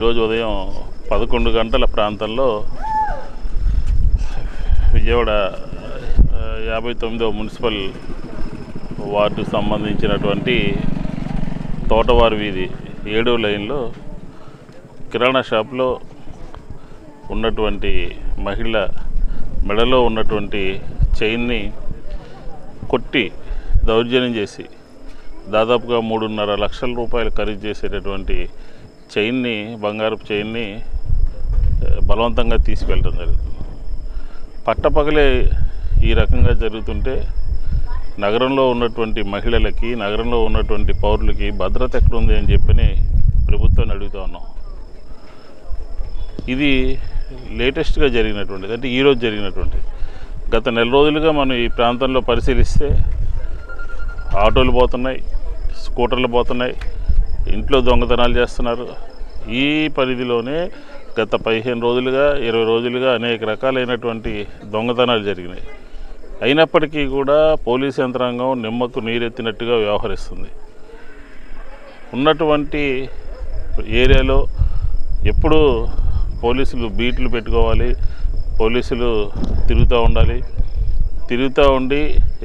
ఈరోజు ఉదయం పదకొండు గంటల ప్రాంతంలో విజయవాడ యాభై తొమ్మిదో మున్సిపల్ వార్డుకు సంబంధించినటువంటి తోటవారి వీధి ఏడో లైన్లో కిరాణా షాప్లో ఉన్నటువంటి మహిళ మెడలో ఉన్నటువంటి చైన్ని కొట్టి దౌర్జన్యం చేసి దాదాపుగా మూడున్నర లక్షల రూపాయలు ఖరీదు చేసేటటువంటి చైన్ని బంగారపు చైన్ని బలవంతంగా తీసుకెళ్ళడం జరుగుతుంది. పట్టపగలే ఈ రకంగా జరుగుతుంటే నగరంలో ఉన్నటువంటి మహిళలకి నగరంలో ఉన్నటువంటి పౌరులకి భద్రత ఎక్కడుంది అని చెప్పని ప్రభుత్వాన్ని అడుగుతూ ఉన్నాం. ఇది లేటెస్ట్గా జరిగినటువంటిది. అంటే ఈరోజు జరిగినటువంటిది. గత నెల రోజులుగా మనం ఈ ప్రాంతంలో పరిశీలిస్తే ఆటోలు పోతున్నాయి స్కూటర్లు పోతున్నాయి ఇంట్లో దొంగతనాలు చేస్తున్నారు. ఈ పరిధిలోనే గత పదిహేను రోజులుగా ఇరవై రోజులుగా అనేక రకాలైనటువంటి దొంగతనాలు జరిగినాయి. అయినప్పటికీ కూడా పోలీస్ యంత్రాంగం నిమ్మకు నీరెత్తినట్టుగా వ్యవహరిస్తుంది. ఉన్నటువంటి ఏరియాలో ఎప్పుడూ పోలీసులు బీట్లు పెట్టుకోవాలి పోలీసులు తిరుగుతూ ఉండాలి. తిరుగుతూ ఉండి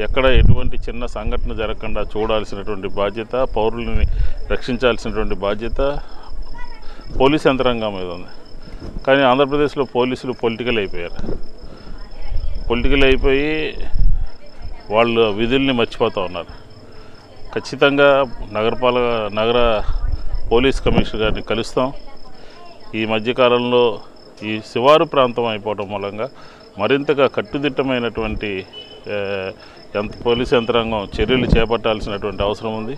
ఎక్కడ ఎటువంటి చిన్న సంఘటన జరగకుండా చూడాల్సినటువంటి బాధ్యత పౌరులని రక్షించాల్సినటువంటి బాధ్యత పోలీస్ యంత్రాంగం మీద ఉంది. కానీ ఆంధ్రప్రదేశ్లో పోలీసులు పొలిటికల్ అయిపోయారు. పొలిటికల్ అయిపోయి వాళ్ళు విధుల్ని మర్చిపోతూ ఉన్నారు. ఖచ్చితంగా నగరపాలక నగర పోలీస్ కమిషనర్ గారిని కలుస్తాం. ఈ మధ్యకాలంలో ఈ శివారు ప్రాంతం అయిపోవడం మూలంగా మరింతగా కట్టుదిట్టమైనటువంటి ఎంత పోలీస్ యంత్రాంగం చర్యలు చేపట్టాల్సినటువంటి అవసరం ఉంది.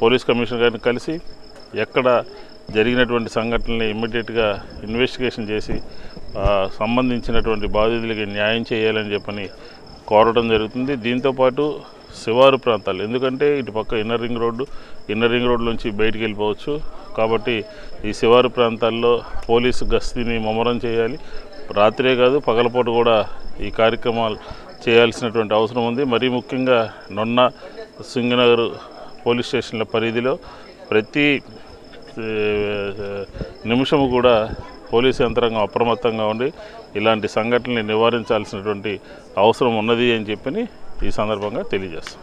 పోలీస్ కమిషనర్ గారిని కలిసి ఎక్కడ జరిగినటువంటి సంఘటనల్ని ఇమ్మీడియట్గా ఇన్వెస్టిగేషన్ చేసి సంబంధించినటువంటి బాధితులకి న్యాయం చేయాలని చెప్పని కోరడం జరుగుతుంది. దీంతోపాటు శివారు ప్రాంతాలు ఎందుకంటే ఇటు పక్క inner ring road inner ring road నుంచి బయటికి వెళ్ళిపోవచ్చు. కాబట్టి ఈ శివారు ప్రాంతాల్లో పోలీసు గస్తీని ముమ్మరం చేయాలి. రాత్రే కాదు పగలపూట కూడా ఈ కార్యక్రమాలు చేయాల్సినటువంటి అవసరం ఉంది. మరీ ముఖ్యంగా నొన్న సింగనగర్ పోలీస్ స్టేషన్ల పరిధిలో ప్రతి నిమిషము కూడా పోలీసు యంత్రాంగం అప్రమత్తంగా ఉండి ఇలాంటి సంఘటనల్ని నివారించాల్సినటువంటి అవసరం ఉన్నది అని చెప్పని ఈ సందర్భంగా తెలియజేస్తాం